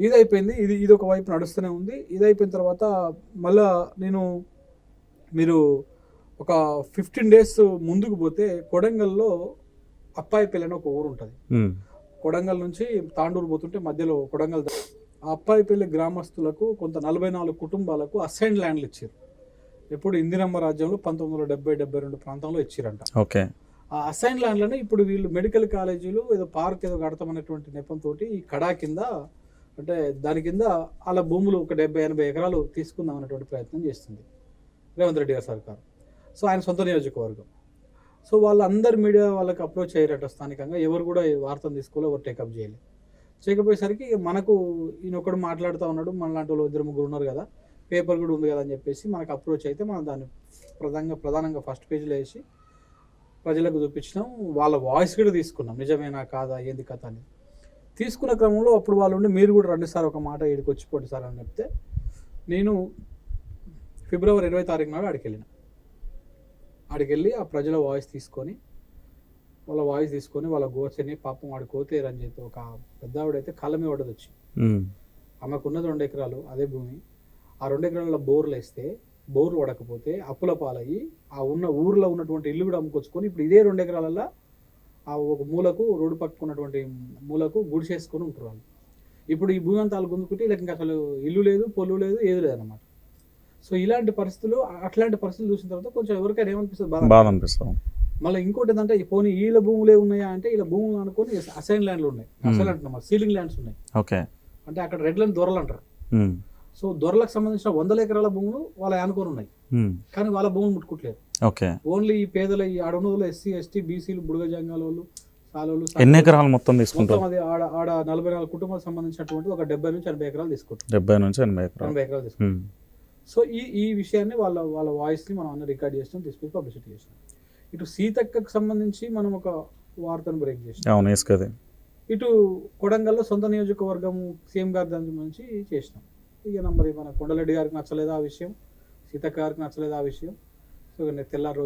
ఇది అయిపోయింది ఇది ఇది ఒక వైపు నడుస్తూనే ఉంది. ఇది అయిపోయిన తర్వాత మళ్ళా నేను మీరు ఒక ఫిఫ్టీన్ డేస్ ముందుకు పోతే కొడంగల్లో అప్పాయిపల్లి అని ఒక ఊరు ఉంటుంది. కొడంగల్ నుంచి తాండూరు పోతుంటే మధ్యలో కొడంగల్ ఆ అప్పాయిపల్లి గ్రామస్తులకు కొంత నలభై నాలుగు కుటుంబాలకు అసైన్ ల్యాండ్లు ఇచ్చారు ఎప్పుడు ఇందిరమ్మ రాజ్యంలో పంతొమ్మిది వందల డెబ్బై డెబ్బై రెండు ప్రాంతంలో ఇచ్చారంట. ఓకే. ఆ అసైన్ ల్యాండ్లను ఇప్పుడు వీళ్ళు మెడికల్ కాలేజీలు ఏదో పార్క్ ఏదో కడతామనేటువంటి నెపంతో ఈ కడా కింద అంటే దాని కింద వాళ్ళ భూములు ఒక డెబ్బై ఎనభై ఎకరాలు తీసుకుందాం అనేటువంటి ప్రయత్నం చేస్తుంది రేవంత్ రెడ్డి గారి సర్కారు. సో ఆయన సొంత నియోజకవర్గం. సో వాళ్ళందరు మీడియా వాళ్ళకి అప్రోచ్ అయ్యారట స్థానికంగా ఎవరు కూడా ఈ వార్తను తీసుకోలే ఎవరు టేకప్ చేయలేదు చేయకపోయేసరికి మనకు ఈయన ఒకడు మాట్లాడుతూ ఉన్నాడు మన లాంటి వాళ్ళు ఇద్దరు ముగ్గురు ఉన్నారు కదా పేపర్ కూడా ఉంది కదా అని చెప్పేసి మనకు అప్రోచ్ అయితే మనం దాన్ని ప్రధానంగా ప్రధానంగా ఫస్ట్ పేజీలో వేసి ప్రజలకు చూపించినాం వాళ్ళ వాయిస్ కూడా తీసుకున్నాం నిజమేనా కాదా ఏంది కథ అని. తీసుకున్న క్రమంలో అప్పుడు వాళ్ళు ఉండి మీరు కూడా రండి సార్ ఒక మాట ఇక్కడికి వచ్చిపోండి సార్ అని చెప్తే నేను ఫిబ్రవరి ఇరవై తారీఖు నాడు ఆడికి వెళ్ళిన. వెళ్ళి ఆ ప్రజల వాయిస్ తీసుకొని వాళ్ళ వాయిస్ తీసుకొని వాళ్ళ గోచని పాపం వాడి కోతేరని చెప్పి ఒక పెద్ద ఆవిడైతే కళ్ళ మీద పడ్డది వచ్చి. ఉమ్, ఆమెకు ఉన్నది రెండు ఎకరాలు అదే భూమి. ఆ రెండు ఎకరాల బోర్లు వేస్తే బోర్లు పడకపోతే అప్పుల పాలయ్యి ఆ ఉన్న ఊర్లో ఉన్నటువంటి ఇల్లు కూడా అమ్ముకొచ్చుకొని ఇప్పుడు ఇదే రెండు ఎకరాలలో ఆ ఒక మూలకు రోడ్డు పక్కన ఉన్నటువంటి మూలకు గుడిసేసుకొని ఉంటారు వాళ్ళు. ఇప్పుడు ఈ భూమి అంతా వాళ్ళు గుంజుకుంటే వీళ్ళకి ఇంకా అసలు ఇల్లు లేదు పొల్లు లేదు ఏది లేదు అనమాట సో ఇలాంటి పరిస్థితులు అట్లాంటి పరిస్థితులు చూసిన తర్వాత కొంచెం ఎవరికైనా ఏమనిపిస్తుంది? బాధ బాధ అనిపిస్తాం మళ్ళీ ఇంకోటి ఏంటంటే పోనీ వీళ్ళ భూములే ఉన్నాయా అంటే వీళ్ళ భూములు అనుకొని అసైన్ ల్యాండ్లు ఉన్నాయి. అసైన్ అంటున్నాం సీలింగ్ ల్యాండ్స్ ఉన్నాయి. ఓకే. అంటే అక్కడ రెడ్ ల్యాండ్ దొరలు అంటారు. సో దొరలకు సంబంధించిన వందల ఎకరాల భూములు వాళ్ళ ఆనుకొని ఉన్నాయి. కానీ వాళ్ళ భూములు ముట్టుకోవట్లేదు ఓకే. ఓన్లీ ఈ పేదల ఈ అడవులు ఎస్సీ ఎస్టీ బీసీలు బుడగ జంగాల వాళ్ళు ఎన్ని ఎకరాలు మొత్తం తీసుకుంటాం అది ఆడ ఆడ నలభై నాలుగు కుటుంబాలకు సంబంధించినటువంటి ఒక డెబ్బై నుంచి ఎనభై ఎకరాలు తీసుకుంటాం డెబ్బై నుంచి ఎనభై ఎకరాలు. ఎనభై ఎకరాలు తీసుకుంటాం ఉమ్, సో ఈ ఈ విషయాన్ని వాళ్ళ వాళ్ళ వాయిస్ని మనం అన్న రికార్డ్ చేసినాం తీసుకొని పబ్లిసిటీ చేసినాం. ఇటు సీతక్కకు సంబంధించి మనం ఒక వార్తను బ్రేక్ చేసినాం. అవును ఇటు కొడంగల్లో సొంత నియోజకవర్గం సీఎం గారి దాని నుంచి చేసినాం. ఇక మరి మన కొండలరెడ్డి గారికి నచ్చలేదు ఆ విషయం? సీతక్క గారికి నచ్చలేదు ఆ విషయం? సో నేను తెల్లారి రోజు